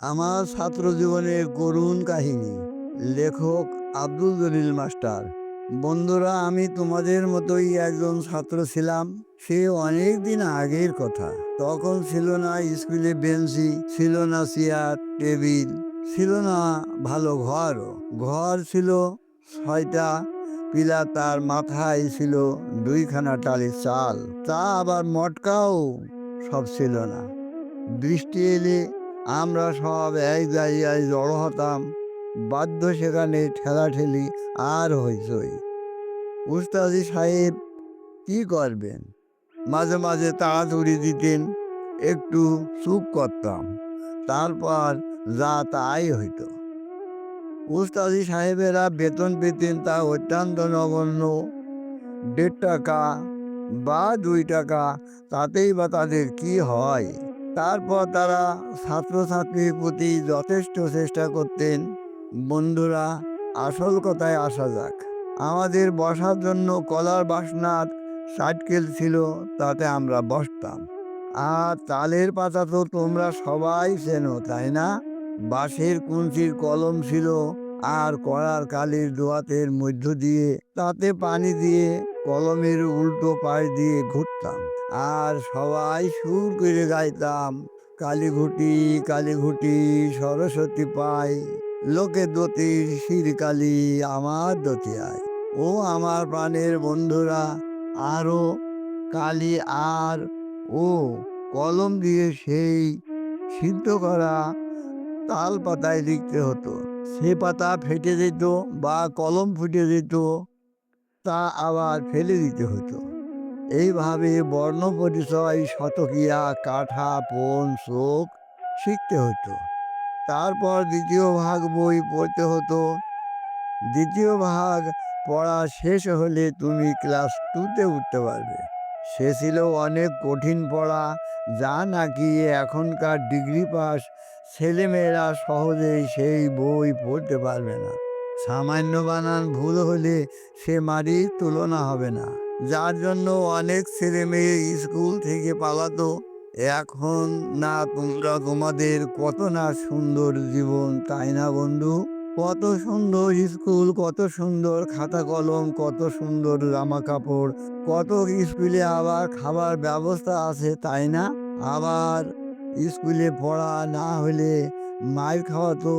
আমার ছাত্র জীবনের করুণ কাহিনী। লেখক আব্দুল জলিল মাস্টার। বন্ধুরা, আমি তোমাদের মতোই একজন ছাত্র ছিলাম। সে অনেক দিন আগের কথা। তখন ছিল না স্কুলে বেঞ্চি, ছিল না চেয়ার, টেবিল, ছিল না ভালো ঘরও। ঘর ছিল ছয়টা, পিলা তার মাথায় ছিল দুইখানা টালির চাল। তা আবার মটকাও সব ছিল না। বৃষ্টি এলে আমরা সব এক জায়গায় জড়ো হতাম। বাধ্য সেখানে ঠেলাঠেলি আর হইচই। উস্তাদি সাহেব, কি করবেন? মাঝে মাঝে তাড়াতাড়ি দিতেন, একটু চুপ করতাম, তারপর যা তাই হইতো। উস্তাদি সাহেবেরা বেতন পেতেন তা অত্যন্ত নগণ্য। দেড় টাকা বা দুই টাকা, তাতেই বা তাদের কি হয়? তারপর তারা ছাত্রছাত্রীর প্রতি যথেষ্ট চেষ্টা করতেন, বন্ধুরা, আসল কথায় আসা যাক। আমাদের বসার জন্য কলার বাসনার সাইকেল ছিল, তাতে আমরা বসতাম। আর তালের পাতা তো তোমরা সবাই চেনো, তাই না? বাঁশের কুঞ্চির কলম ছিল, আর কড়ার কালির দোয়াতের মধ্য দিয়ে তাতে পানি দিয়ে কলমের উল্টো পাশ দিয়ে ঘুরতাম আর সবাই সুর করে গাইতাম কালী ঘুটি কালী ঘুটি সরস্বতী পাই, লোকে দতির শিরকালি আমার দতিয়ায়। ও আমার প্রাণের বন্ধুরা আরও কালি আর ও কলম দিয়ে সেই সিদ্ধ করা তাল পাতায় লিখতে হতো। সে পাতা ফেটে যেত বা কলম ফুটে যেত। তা আবার ফেলে দিতে হতো। এইভাবে বর্ণ পরিচয় শতকিয়া কাঠা পণ শোক শিখতে হতো। তারপর দ্বিতীয় ভাগ বই পড়তে হতো। দ্বিতীয় ভাগ পড়া শেষ হলে তুমি ক্লাস টুতে উঠতে পারবে। সে ছিল অনেক কঠিন পড়া যা নাকি এখনকার ডিগ্রি পাস ছেলেমেয়েরা সহজেই সেই বই পড়তে পারবে না। সামান্য বানান ভুল হলে সে মারির তুলনা হবে না। যার জন্য অনেক ছেলে মেয়ে স্কুল থেকে পালাতো, এখন না তোমরা তোমাদের কত না সুন্দর জীবন, তাই না বন্ধু? কত সুন্দর স্কুল, কত সুন্দর খাতা কলম, কত সুন্দর জামা কাপড়, কত স্কুলে আবার খাবার ব্যবস্থা আছে, তাই না? আবার স্কুলে পড়া না হলে মায়ের খাওয়া তো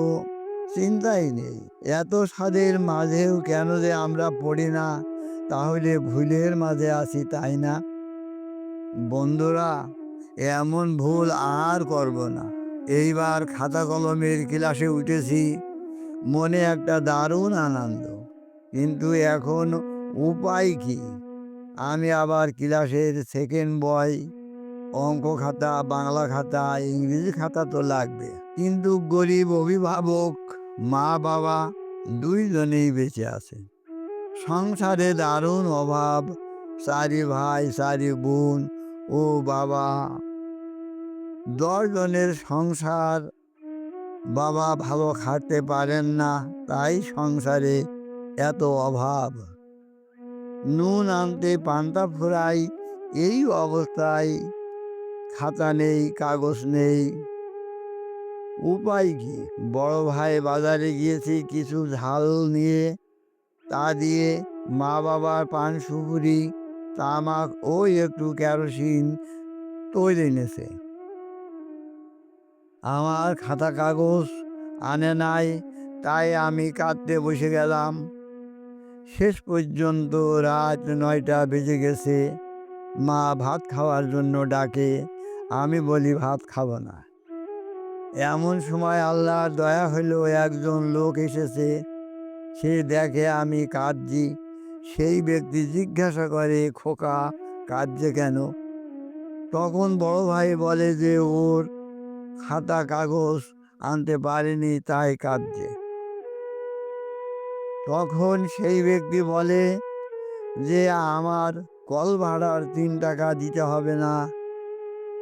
চিন্তাই নেই। এত স্বাদের মাঝেও কেন যে আমরা পড়ি না? তাহলে ভুলের মাঝে আছি, তাই না? বন্ধুরা, এমন ভুল আর করব না। এইবার খাতা কলমের ক্লাসে উঠেছি। মনে একটা দারুণ আনন্দ। কিন্তু এখন উপায় কি? আমি আবার ক্লাসের সেকেন্ড বয়। অঙ্ক খাতা, বাংলা খাতা, ইংরেজি খাতা তো লাগবে। কিন্তু গরিব অভিভাবক মা বাবা দুইজনেই বেঁচে আছে। সংসারে দারুণ অভাব, চারি ভাই, চারি বোন, ও বাবা। দশজনের সংসার বাবা ভালো খাটতে পারেন না, তাই সংসারে এত অভাব। নুন আনতে পান্তা ফুরাই, এই অবস্থায় খাতা নেই, কাগজ নেই। উপায় কি? বড় ভাই বাজারে গিয়েছি কিছু ঝাল নিয়ে, তা দিয়ে মা বাবার পান সুপুরি, তামাক ওই একটু কেরোসিন তৈরি এনেছে। আমার খাতা কাগজ আনে নাই, তাই আমি কাঁদতে বসে গেলাম। শেষ পর্যন্ত রাত নয়টা বেজে গেছে। মা ভাত খাওয়ার জন্য ডাকে, আমি বলি, ভাত খাব না। এমন সময় আল্লাহর দয়া হলো একজন লোক এসেছে। সে দেখে আমি কাঁদছি। সেই ব্যক্তি জিজ্ঞাসা করে, খোকা, কাঁদছে কেন? তখন বড় ভাই বলে যে, ওর খাতা কাগজ আনতে পারেনি, তাই কাঁদছে। তখন সেই ব্যক্তি বলে যে, আমার কল ভাড়ার তিন টাকা দিতে হবে না।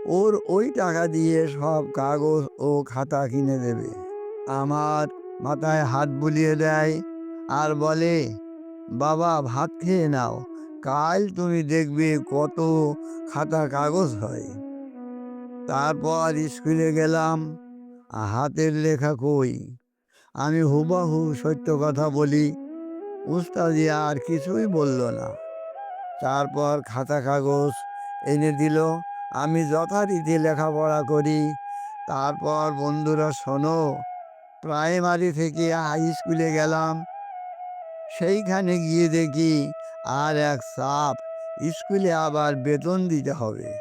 ওর ওই টাকা দিয়ে সব কাগজ ও খাতা কিনে দেবে। আমার মাথায় হাত বুলিয়ে দেয় আর বলে, বাবা, ভাত খেয়ে নাও। কাল তুমি দেখবে কত খাতা কাগজ হয়। তারপর স্কুলে গেলাম। হাতের লেখা কই? আমি হুবাহু সত্য কথা বলি। উস্তাদি আর কিছুই বলল না। তারপর খাতা কাগজ এনে দিল। আমি যথারীতি লেখাপড়া করি। তারপর বন্ধুরা, শোনো প্রাইমারি থেকে হাই স্কুলে গেলাম। সেইখানে গিয়ে দেখি আর এক চাপ স্কুলে আবার বেতন দিতে হবে।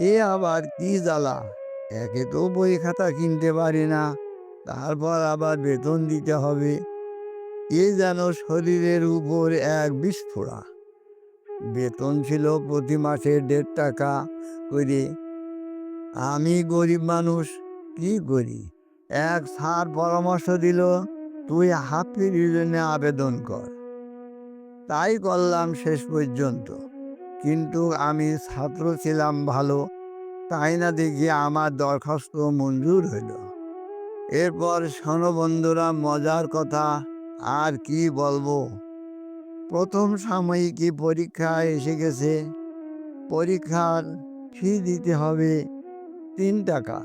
এ আবার কি জ্বালা? একে তো বই খাতা কিনতে পারি না। তারপর আবার বেতন দিতে হবে। এ যেন শরীরের উপর এক বিস্ফোরা বেতন ছিল প্রতি মাসে দেড় টাকা করে। আমি গরিব মানুষ, কি করি? এক স্যার পরামর্শ দিল, তুই হাফ ফিরির জন্য আবেদন কর। তাই করলাম শেষ পর্যন্ত। কিন্তু আমি ছাত্র ছিলাম ভালো, তাই না দেখি আমার দরখাস্ত মঞ্জুর হইল। এরপর শোনো বন্ধুরা মজার কথা, আর কি বলব? প্রথম সাময়িকী পরীক্ষা এসে গেছে। পরীক্ষার ফি দিতে হবে তিন টাকা।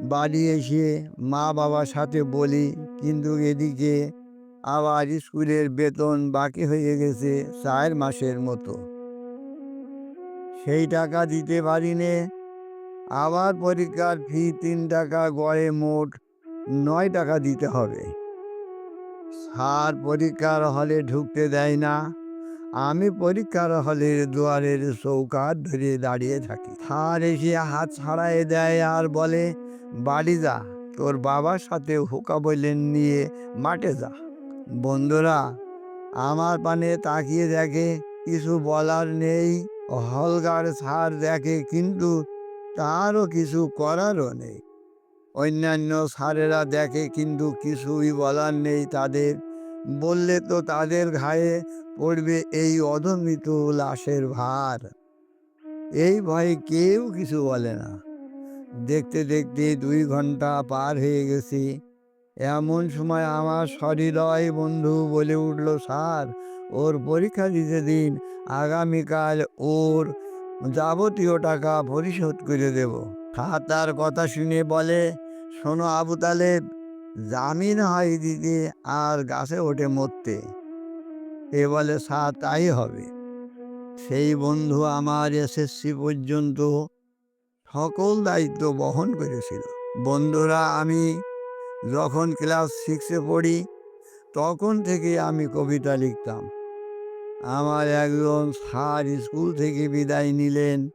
বাড়ি এসে মা বাবার সাথে বলি, কিন্তু এদিকে আবার স্কুলের বেতন বাকি হয়ে গেছে চার মাসের মতো। সেই টাকা দিতে পারিনে? আবার পরীক্ষার ফি তিন টাকা গড়ে মোট নয় টাকা দিতে হবে। স্যার পরীক্ষার হলে ঢুকতে দেয় না। আমি পরীক্ষার হলের দুয়ারের চৌকাঠ ধরে দাঁড়িয়ে থাকি। স্যার এসে হাত ছাড়াই দেয় আর বলে, বাড়ি যা, তোর বাবার সাথে হুকা বললেন নিয়ে মাঠে যা। বন্ধুরা, আমার পানে তাকিয়ে দেখে, কিছু বলার নেই। হলগার স্যার দেখে কিন্তু তারও কিছু করারও নেই। অন্যান্য স্যারেরা দেখে কিন্তু কিছুই বলার নেই তাদের। বললে তো তাদের ঘায়ে পড়বে এই অধমিত লাশের ভার। এই ভয়ে কেউ কিছু বলে না। দেখতে দেখতে দুই ঘণ্টা পার হয়ে গেছি। এমন সময় আমার সহৃদয় বন্ধু বলে উঠল, স্যার, ওর পরীক্ষা দিতে দিন। আগামীকাল ওর যাবতীয় টাকা পরিশোধ করে দেব। তার কথা শুনে বলে, শোনো আবু তালেব, জামিন হয় দিতে আর গাছে ওঠে মরতে। এ বলে স্যার তাই হবে। সেই বন্ধু আমার এসএসসি পর্যন্ত সকল দায়িত্ব বহন করেছিল। বন্ধুরা, আমি যখন ক্লাস সিক্সে পড়ি, তখন থেকে আমি কবিতা লিখতাম। আমার একজন স্যার স্কুল থেকে বিদায় নিলেন।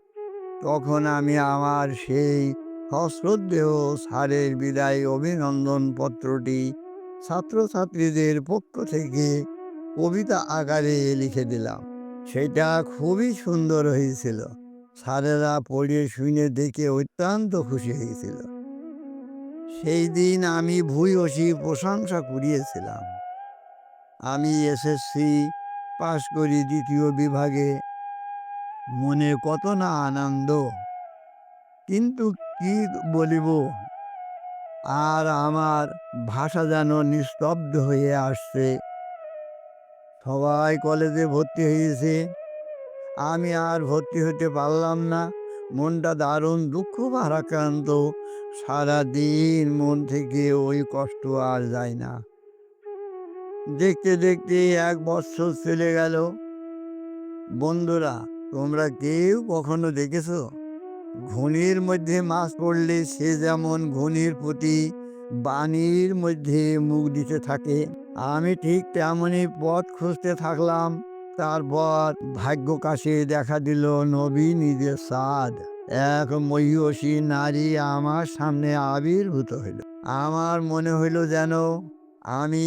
তখন আমি আমার সেই সশ্রদ্ধেয় স্যারের বিদায় অভিনন্দন পত্রটি ছাত্রছাত্রীদের পক্ষ থেকে কবিতা আকারে লিখে দিলাম। সেটা খুবই সুন্দর হয়েছিল। স্যারেরা পড়ে শুনে দেখে অত্যন্ত খুশি হয়েছিল। সেই দিন আমি ভূয়সী প্রশংসা করিয়েছিলাম আমি এসএসসি পাশ করি দ্বিতীয় বিভাগে। মনে কত না আনন্দ। কিন্তু কি বলিব? আর আমার ভাষা যেন নিস্তব্ধ হয়ে আসছে। সবাই কলেজে ভর্তি হয়েছে। আমি আর ভর্তি হতে পারলাম না। মনটা দারুণ দুঃখ ভারাক্রান্ত। সারাদিন মন থেকে ওই কষ্ট আর যায় না। দেখতে দেখতে এক বছর চলে গেল। বন্ধুরা তোমরা কেউ কখনো দেখেছ? ঘনির মধ্যে মাছ পড়লে সে যেমন ঘনির প্রতি বাণীর মধ্যে মুখ দিতে থাকে, আমি ঠিক তেমনই পথ খুঁজতে থাকলাম। তারপর ভাগ্য কাছে দেখা দিল নবী নিজের সাদ এক মহিষী নারী আমার সামনে আবির্ভূত হইল। আমার মনে হইল যেন আমি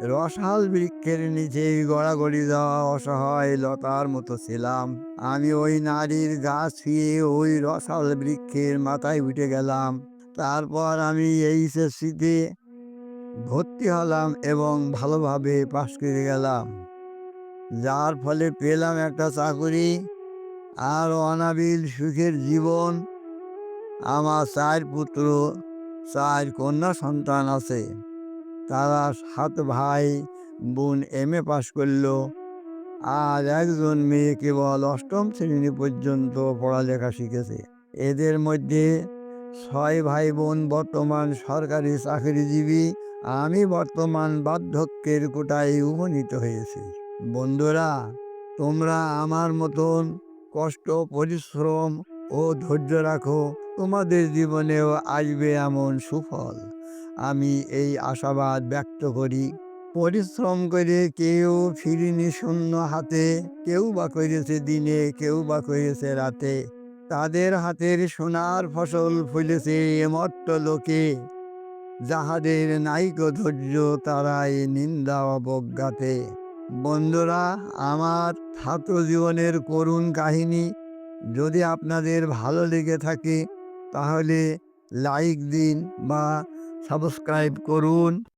রসাল বৃক্ষের নিচে গড়াগড়ি যাওয়া অসহায় লতার মতো ছিলাম। আমি ওই নারীর গাছ ছুঁয়ে ওই রসাল বৃক্ষের মাথায় উঠে গেলাম। তারপর আমি এইচএসসিতে ভর্তি হলাম এবং ভালোভাবে পাশ করে গেলাম। যার ফলে পেলাম একটা চাকরি আর অনাবিল সুখের জীবন। আমার চার পুত্র, চার কন্যা সন্তান আছে। তারা সাত ভাই বোন এম এ পাশ করল। আর একজন মেয়ে কেবল অষ্টম শ্রেণি পর্যন্ত পড়ালেখা শিখেছে। এদের মধ্যে ছয় ভাই বোন বর্তমান সরকারি চাকরিজীবী। আমি বর্তমান বার্ধক্যের কোটায় উপনীত হয়েছি। বন্ধুরা, তোমরা আমার মতন কষ্ট, পরিশ্রম ও ধৈর্য রাখো। তোমাদের জীবনেও আসবে এমন সুফল। আমি এই আশাবাদ ব্যক্ত করি। পরিশ্রম করে কেউ ফিরিনি শূন্য হাতে, কেউ বা করেছে দিনে, কেউ বা করেছে রাতে। তাদের হাতের সোনার ফসল ফুলেছে এমর্ত লোকে। যাহাদের নাইক ধৈর্য, তারাই নিন্দা অবজ্ঞাতে। বন্ধুরা, আমার ছাত্র জীবনের করুণ কাহিনী যদি আপনাদের ভালো লেগে থাকে, তাহলে লাইক দিন বা সাবস্ক্রাইব করুন।